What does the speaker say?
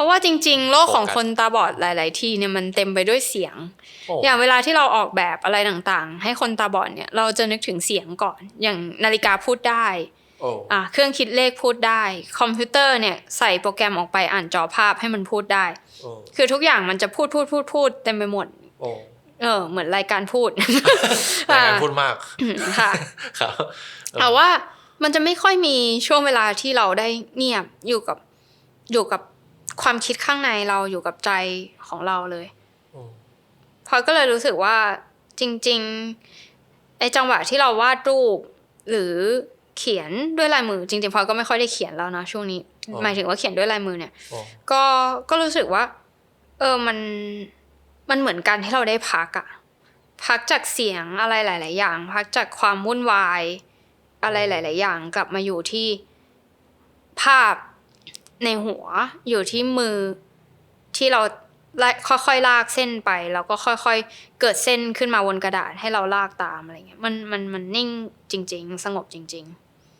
ราะว่าจริง ๆ โลกของโฟกัสคนตาบอดหลาย ๆ ที่เนี่ยมันเต็มไปด้วยเสียงโอ้อย่างเวลาที่เราออกแบบอะไรต่างๆ ให้คนตาบอดเนี่ยเราจะนึกถึงเสียงก่อน อย่างนาฬิกาพูดได้โอ้อะเครื่องคิดเลขพูดได้ คอมพิวเตอร์เนี่ยใส่โปรแกรมออกไปอ่านจอภาพให้มันพูดได้โอ้คือทุกอย่างมันจะพูดพูดพูดพูดเต็มไปหมดโอ้เออเหมือนรายการพูดรายการพูดมากค่ะครับแต่ว่ามันจะไม่ค่อยมีช่วงเวลาที่เราได้เงียบอยู่กับอยู่กับ ความคิดข้างในเราอยู่กับใจของเราเลยโอ้พลอยก็เลยรู้สึกว่าจริงๆไอ้จังหวะที่เราวาดรูป หรือเขียนด้วยลายมือ จริงๆพลอยก็ไม่ค่อยได้เขียนแล้วนะช่วงนี้ หมายถึงว่าเขียนด้วยลายมือเนี่ยโอ้ก็ก็รู้สึกว่า เออมันมันเหมือนกันที่เราได้พักอะพักจากเสียงอะไรหลาย ๆ อย่าง พักจากความวุ่นวาย อะไรหลาย ๆ อย่างกลับมาอยู่ที่ภาพ ในหัวอยู่ที่มือที่เราค่อยๆลากเส้นไป แล้วก็ค่อยๆ เกิดเส้นขึ้นมาบนกระดาษให้เราลากตามอะไรเงี้ยมันมันมันนิ่งจริง ๆ สงบจริง ๆ